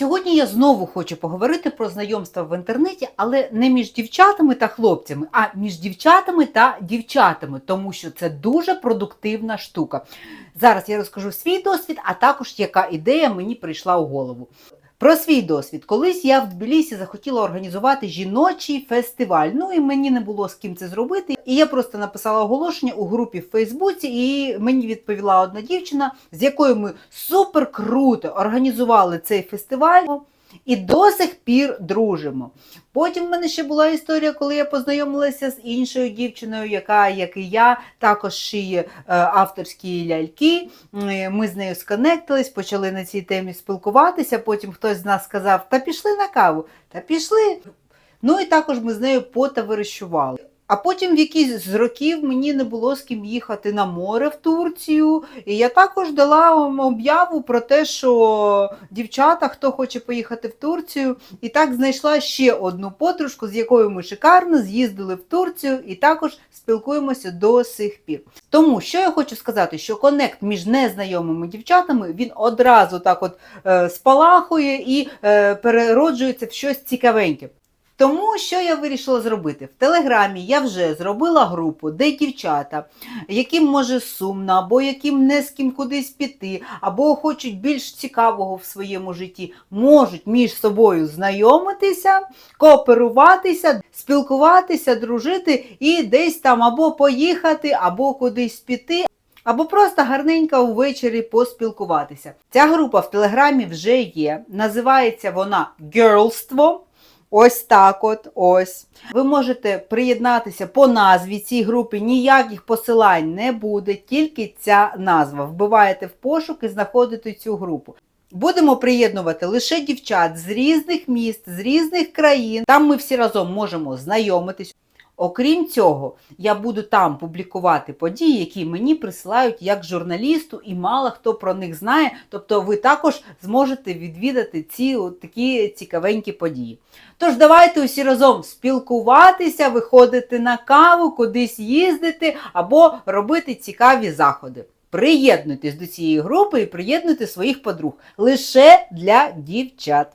Сьогодні я знову хочу поговорити про знайомства в інтернеті, але не між дівчатами та хлопцями, а між дівчатами та дівчатами, тому що це дуже продуктивна штука. Зараз я розкажу свій досвід, а також яка ідея мені прийшла у голову. Про свій досвід. Колись я в Тбілісі захотіла організувати жіночий фестиваль. Ну і мені не було з ким це зробити. І я просто написала оголошення у групі в Фейсбуці, і мені відповіла одна дівчина, з якою ми супер круто організували цей фестиваль. І до сих пір дружимо. Потім в мене ще була історія, коли я познайомилася з іншою дівчиною, яка, як і я, також шиє е, авторські ляльки. Ми з нею сконектились, почали на цій темі спілкуватися. Потім хтось з нас сказав: Та пішли на каву, та пішли. Ну і також ми з нею потоваришували. А потім в якийсь з років мені не було з ким їхати на море в Турцію. І я також дала об'яву про те, що дівчата, хто хоче поїхати в Турцію, і так знайшла ще одну подружку, з якою ми шикарно з'їздили в Турцію і також спілкуємося до сих пір. Тому що я хочу сказати, що конект між незнайомими дівчатами він одразу так от е, спалахує і е, перероджується в щось цікавеньке. Тому що я вирішила зробити? В Телеграмі я вже зробила групу, де дівчата, яким може сумно, або яким не з ким кудись піти, або хочуть більш цікавого в своєму житті, можуть між собою знайомитися, кооперуватися, спілкуватися, дружити і десь там або поїхати, або кудись піти. Або просто гарненько увечері поспілкуватися. Ця група в Телеграмі вже є. Називається вона Герлство. Ось так от, ось. Ви можете приєднатися по назві цій групи, ніяких посилань не буде, тільки ця назва. Вбиваєте в пошук і знаходите цю групу. Будемо приєднувати лише дівчат з різних міст, з різних країн. Там ми всі разом можемо знайомитись. Окрім цього, я буду там публікувати події, які мені присилають як журналісту, і мало хто про них знає. Тобто ви також зможете відвідати ці такі цікавенькі події. Тож давайте усі разом спілкуватися, виходити на каву, кудись їздити або робити цікаві заходи. Приєднуйтесь до цієї групи і приєднуйте своїх подруг лише для дівчат.